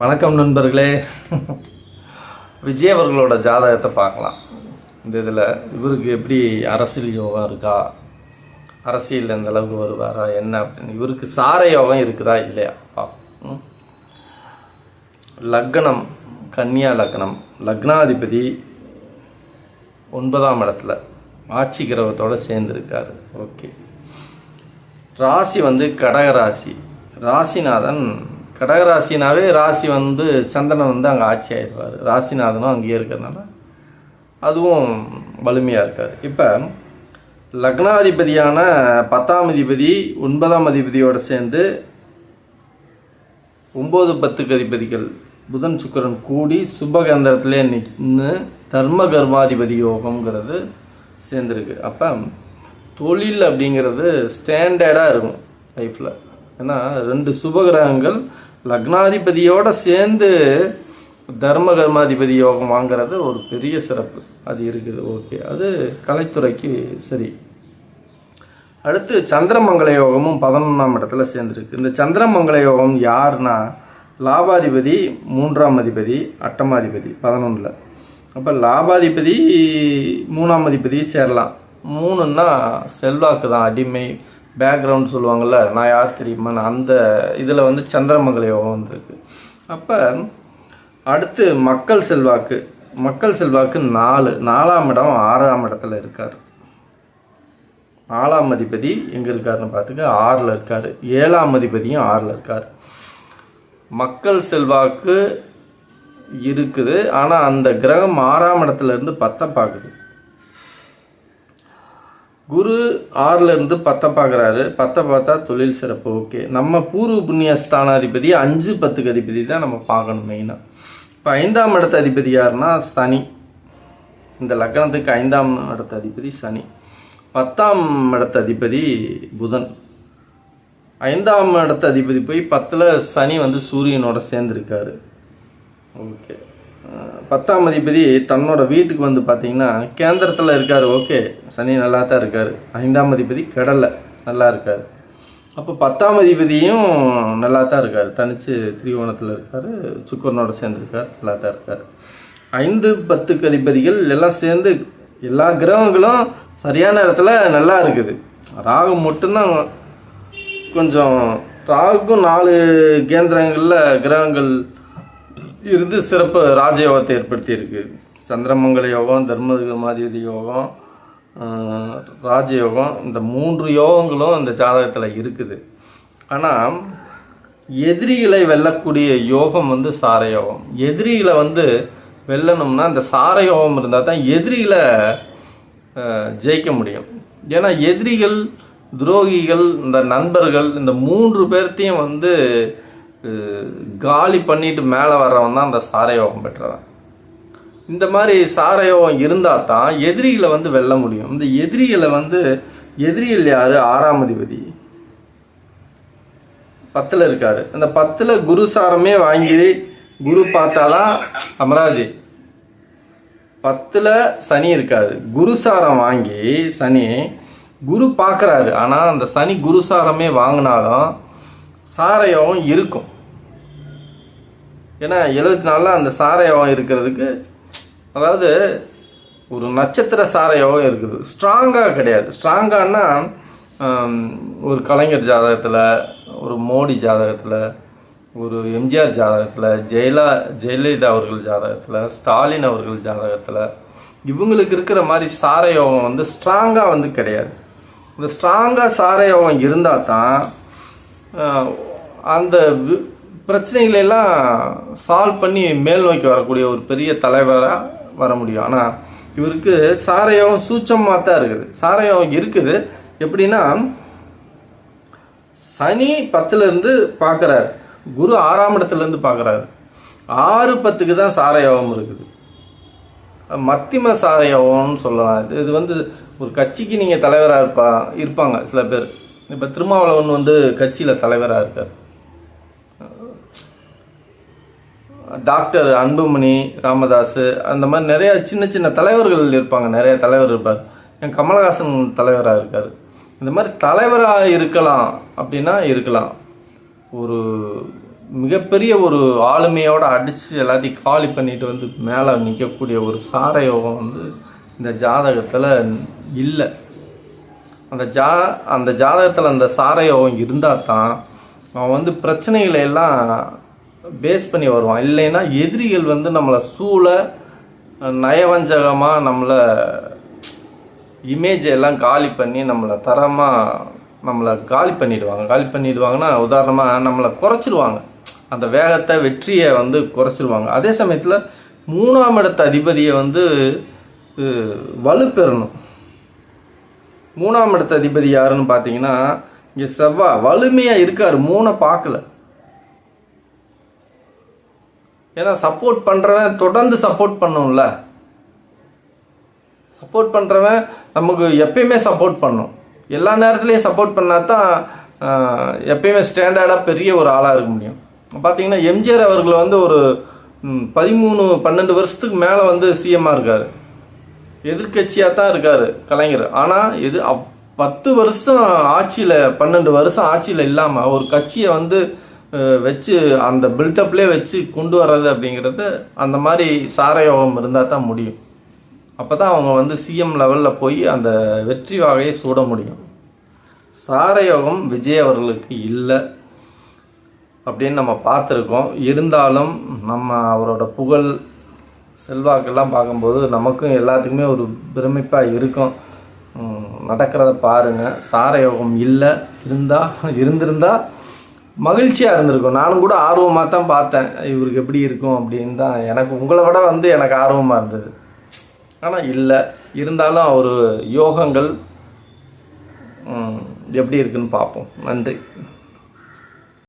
வணக்கம் நண்பர்களே. விஜய் அவர்களோட ஜாதகத்தை பார்க்கலாம். இந்த இதில் இவருக்கு எப்படி அரசியல் யோகம் இருக்கா? அரசியல் எந்த அளவுக்கு வருவாரா? என்ன அப்படின்னு. இவருக்கு சார யோகம் இருக்குதா? இல்லையா? பார்ப்போம். லக்னம் கன்னியா லக்னம். லக்னாதிபதி ஒன்பதாம் இடத்துல ஆட்சி கிரகத்தோடு சேர்ந்துருக்காரு. ஓகே. ராசி வந்து கடக ராசி ராசிநாதன் கடகராசினாவே ராசி வந்து சந்திரன் வந்து அங்கே ஆட்சி ஆயிடுவார். ராசிநாதனும் அங்கேயே இருக்கிறதுனால அதுவும் வலிமையாக இருக்கார். இப்போ லக்னாதிபதியான பத்தாம் அதிபதி ஒன்பதாம் அதிபதியோடு சேர்ந்து ஒம்பது பத்துக்கு அதிபதிகள். புதன் சுக்கிரன் கூடி சுபகந்திரத்திலே நின்று தர்ம கர்மாதிபதி யோகம்ங்கிறது சேர்ந்துருக்கு. அப்போ தொழில் அப்படிங்கிறது ஸ்டாண்டர்டாக இருக்கும் லைஃப்பில் ஏன்னா ரெண்டு சுபகிரகங்கள் லக்னாதிபதியோட சேர்ந்து தர்ம கர்மாதிபதி யோகம் வாங்குறது ஒரு பெரிய சிறப்பு. அது இருக்குது ஓகே. அது கலைத்துறைக்கு சரி. அடுத்து சந்திரமங்கல யோகமும் பதினொன்றாம் இடத்துல சேர்ந்துருக்கு. இந்த சந்திரமங்கல யோகம் யாருன்னா லாபாதிபதி மூன்றாம் அதிபதி அட்டமாதிபதி பதினொன்றில் அப்போ லாபாதிபதி மூணாம் அதிபதி சேரலாம். மூணுன்னா செல்வாக்கு தான் அடிமை பேக்ரவுண்ட் சொல்லுவாங்கள்ல நான் யார் தெரியுமா? நான் அந்த இதில் வந்து சந்திரமங்கல யோகம் வந்திருக்கு. அப்போ அடுத்து மக்கள் செல்வாக்கு. மக்கள் செல்வாக்கு நாலு. நாலாம் இடம் ஆறாம் இடத்துல இருக்கார். நாலாம் அதிபதி எங்கே இருக்காருன்னு பார்த்துக்க ஆறில் இருக்கார். ஏழாம் அதிபதியும் ஆறில் இருக்கார். மக்கள் செல்வாக்கு இருக்குது. ஆனால் அந்த கிரகம் ஆறாம் இடத்துல இருந்து பத்தை பார்க்குது குரு ஆறுலேருந்து பத்தை பார்க்குறாரு. பத்தை பார்த்தா தொழில் சிறப்பு ஓகே நம்ம பூர்வ புண்ணிய ஸ்தானாதிபதி அஞ்சு பத்துக்கு அதிபதி தான் நம்ம பார்க்கணும் மெயினாக இப்போ ஐந்தாம் இடத்த அதிபதி யாருன்னா சனி. இந்த லக்னத்துக்கு ஐந்தாம் இடத்த அதிபதி சனி. பத்தாம் இடத்த அதிபதி புதன். ஐந்தாம் இடத்த அதிபதி போய் பத்தில் சனி வந்து சூரியனோட சேர்ந்துருக்காரு. ஓகே பத்தாம் அதிபதி தன்னோட வீட்டுக்கு வந்து பார்த்தீங்கன்னா கேந்திரத்தில் இருக்கார் ஓகே. சனி நல்லா தான் இருக்கார். ஐந்தாம் அதிபதி கடலில் நல்லா இருக்கார். அப்போ பத்தாம் அதிபதியும் நல்லா தான் இருக்கார். தனித்து திரிகோணத்தில் இருக்கார் சுக்கரனோட சேர்ந்துருக்கார் நல்லா தான் இருக்கார். ஐந்து பத்துக்கு அதிபதிகள் எல்லாம் சேர்ந்து எல்லா கிரகங்களும் சரியான இடத்துல நல்லா இருக்குது. ராகு மட்டும்தான் கொஞ்சம் ராகுக்கும் நாலு கேந்திரங்களில் கிரகங்கள் இருந்து சிறப்பு ராஜயோகத்தை ஏற்படுத்தியிருக்கு. சந்திரமங்கல யோகம் தர்மதிகமாதிபதி யோகம் ராஜயோகம் இந்த மூன்று யோகங்களும் இந்த ஜாதகத்தில் இருக்குது. ஆனால் எதிரிகளை வெல்லக்கூடிய யோகம் வந்து சாரயோகம். எதிரிகளை வந்து வெல்லணும்னா இந்த சாரயோகம் இருந்தால் தான் எதிரிகளை ஜெயிக்க முடியும். ஏன்னா எதிரிகள் துரோகிகள் இந்த நண்பர்கள் இந்த மூன்று பேர்த்தையும் வந்து காலி பண்ணிட்டு மேலே வர்றவன் தான் அந்த சாரயோகம் பெற்றவன். இந்த மாதிரி சாரயோகம் இருந்தால் தான் எதிரிகளை வந்து வெல்ல முடியும். இந்த எதிரிகளை வந்து எதிரிகள் யாரு? ஆறாம் அதிபதி. பத்தில் இருக்காரு. அந்த பத்தில் குரு சாரமே வாங்கி குரு பார்த்தாதான் அமராஜி. பத்தில் சனி இருக்காது குருசாரம் வாங்கி சனி குரு பார்க்குறாரு. ஆனால் அந்த சனி குருசாரமே வாங்கினாலும் சாரயோகம் இருக்கும். ஏன்னா எழுபத்தி நாலில் அந்த சாரயோகம் இருக்கிறதுக்கு அதாவது ஒரு நட்சத்திர சாரயோகம் இருக்குது. ஸ்ட்ராங்காக கிடையாது. ஸ்ட்ராங்கானா ஒரு கலைஞர் ஜாதகத்தில் ஒரு மோடி ஜாதகத்தில் ஒரு எம்ஜிஆர் ஜாதகத்தில் ஜெயலா ஜெயலலிதா அவர்கள் ஜாதகத்தில் ஸ்டாலின் அவர்கள் ஜாதகத்தில் இவங்களுக்கு இருக்கிற மாதிரி சாரயோகம் வந்து ஸ்ட்ராங்காக வந்து கிடையாது. இந்த ஸ்ட்ராங்காக சாரயோகம் இருந்தால் தான் அந்த வி- சால்வ் பண்ணி மேல் நோக்கி வரக்கூடிய ஒரு பெரிய தலைவராக வர முடியும். ஆனால் இவருக்கு சாரயோகம் சூச்சமாக தான் இருக்குது. சாரயோகம் இருக்குது. எப்படின்னா சனி பத்துலேருந்து பார்க்குறாரு. குரு ஆறாம் இடத்துலேருந்து பார்க்குறாரு. பார்க்கறாரு ஆறு பத்துக்கு தான் சாரயோகம் இருக்குது. மத்திம சாரயோகம்னு சொல்லலாம். இது இது வந்து ஒரு கட்சிக்கு நீங்கள் தலைவராக இருப்பா இருப்பாங்க சில பேர். இப்போ திருமாவளவன் வந்து கட்சியில் தலைவராக இருக்கார். டாக்டர் அன்புமணி ராமதாஸ் அந்த மாதிரி நிறையா சின்ன சின்ன தலைவர்கள் இருப்பாங்க. நிறைய தலைவர் இருப்பார். என் கமலஹாசன் தலைவராக இருக்கார். இந்த மாதிரி தலைவராக இருக்கலாம் அப்படின்னா இருக்கலாம். ஒரு மிகப்பெரிய ஒரு ஆளுமையோடு அடித்து எல்லாத்தையும் காலி பண்ணிட்டு வந்து மேலே நிற்கக்கூடிய ஒரு சாரயோகம் வந்து இந்த ஜாதகத்தில் இல்லை. அந்த ஜா அந்த ஜாதகத்தில் அந்த சாரயோகம் இருந்தால் தான் அவன் வந்து பிரச்சனைகளை எல்லாம் பேஸ் பண்ணி வருவான். இல்லைன்னா எதிரிகள் வந்து நம்மளை சூழ நயவஞ்சகமாக நம்மளை இமேஜ் எல்லாம் காலி பண்ணி நம்மளை தரமாக நம்மளை காலி பண்ணிடுவாங்க. காலி பண்ணிடுவாங்கன்னா உதாரணமாக நம்மளை குறைச்சிருவாங்க. அந்த வேகத்தை வெற்றியை வந்து குறைச்சிருவாங்க. அதே சமயத்தில் மூணாம் இடத்த அதிபதியை வந்து வலுப்பெறணும். மூணாம் இடத்த அதிபதி யாருன்னு பார்த்தீங்கன்னா இங்கே செவ்வாய் வலிமையாக இருக்காரு. மூணை பார்க்கல. ஏன்னா சப்போர்ட் பண்ணுறவன் தொடர்ந்து சப்போர்ட் பண்ணும்ல. சப்போர்ட் பண்ணுறவன் நமக்கு எப்பயுமே சப்போர்ட் பண்ணும். எல்லா நேரத்துலையும் சப்போர்ட் பண்ணால் தான் எப்பயுமே ஸ்டாண்டர்டாக பெரிய ஒரு ஆளாக இருக்க முடியும். பார்த்தீங்கன்னா எம்ஜிஆர் அவர்கள் வந்து ஒரு பதிமூணு பன்னெண்டு வருஷத்துக்கு மேலே வந்து சிஎம்மாக இருக்காரு. எதிர்க்கட்சியாக தான் இருக்காரு கலைஞர். ஆனால் எது அப்- பத்து வருஷம் ஆட்சியில் பன்னெண்டு வருஷம் ஆட்சியில் இல்லாமல் ஒரு கட்சியை வந்து வச்சு அந்த பில்டப்லேயே வச்சு கொண்டு வர்றது அப்படிங்கிறது அந்த மாதிரி சாரயோகம் இருந்தால் தான் முடியும். அப்போ தான் அவங்க வந்து சிஎம் லெவலில் போய் அந்த வெற்றி வாகையை சூட முடியும். சாரயோகம் விஜய் அவர்களுக்கு இல்லை. அப்படின்னு நம்ம பார்த்துருக்கோம். இருந்தாலும் நம்ம அவரோட புகழ் செல்வாக்கெல்லாம் பார்க்கும்போது நமக்கும் எல்லாத்துக்குமே ஒரு பிரமிப்பாக இருக்கும். நடக்கிறத நடக்கிறத சார சாரயோகம் இல்லை. இருந்தால் இருந்திருந்தால் மகிழ்ச்சியாக இருந்திருக்கும். நானும் கூட ஆர்வமாக தான் பார்த்தேன். இவருக்கு எப்படி இருக்கும் அப்படின்னு தான் எனக்கு உங்களை விட வந்து எனக்கு ஆர்வமாக இருந்தது. ஆனால் இல்லை. இருந்தாலும் ஒரு யோகங்கள் எப்படி இருக்குன்னு பார்ப்போம். நன்றி.